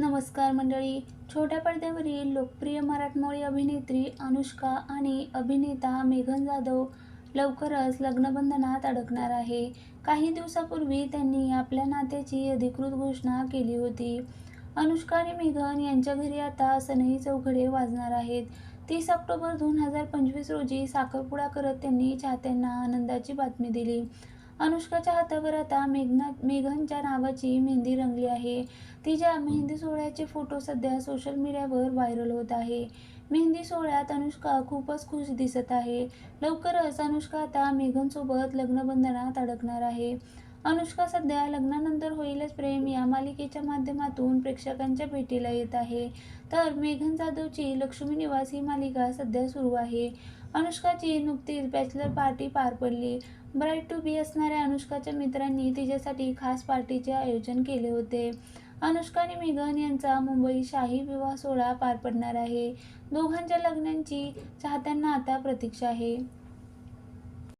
नमस्कार मंडळी. छोट्या पडद्यावरील लोकप्रिय मराठमोळी अभिनेत्री अनुष्का आणि अभिनेता मेघन जाधव लवकरच लग्नबंधनात अडकणार आहे. काही दिवसापूर्वी त्यांनी आपल्या नात्याची अधिकृत घोषणा केली होती. अनुष्का आणि मेघन यांच्या घरी आता सनई चौघडे वाजणार आहेत. तीस ऑक्टोबर दोन हजार पंचवीस रोजी साखरपुडा करत त्यांनी चाहत्यांना आनंदाची बातमी दिली. अनुष्काच्या हातावर आता मेघना मेघनच्या नावाची मेहंदी रंगली आहे. तिच्या मेहंदी सोहळ्याचे फोटो सध्या सोशल मीडियावर व्हायरल होत आहे. मेहंदी सोहळ्यात अनुष्का खूपच खुश दिसत आहे. लवकरच अनुष्का आता मेघनसोबत लग्नबंधनात अडकणार आहे. अनुष्का सध्या लग्नानंतर होईलच प्रेम या मालिकेच्या माध्यमातून प्रेक्षकांच्या भेटीला येत आहे. तर मेघन जाधवची लक्ष्मी निवास ही मालिका सध्या सुरू आहे. अनुष्काची नुकतीच बॅचलर पार्टी पार पडली. ब्राईट टू बी असणाऱ्या अनुष्काच्या मित्रांनी तिच्यासाठी खास पार्टीचे आयोजन केले होते. अनुष्का आणि मेघन यांचा मुंबई शाही विवाह सोहळा पार पडणार आहे. दोघांच्या लग्नांची चाहत्यांना आता प्रतीक्षा आहे.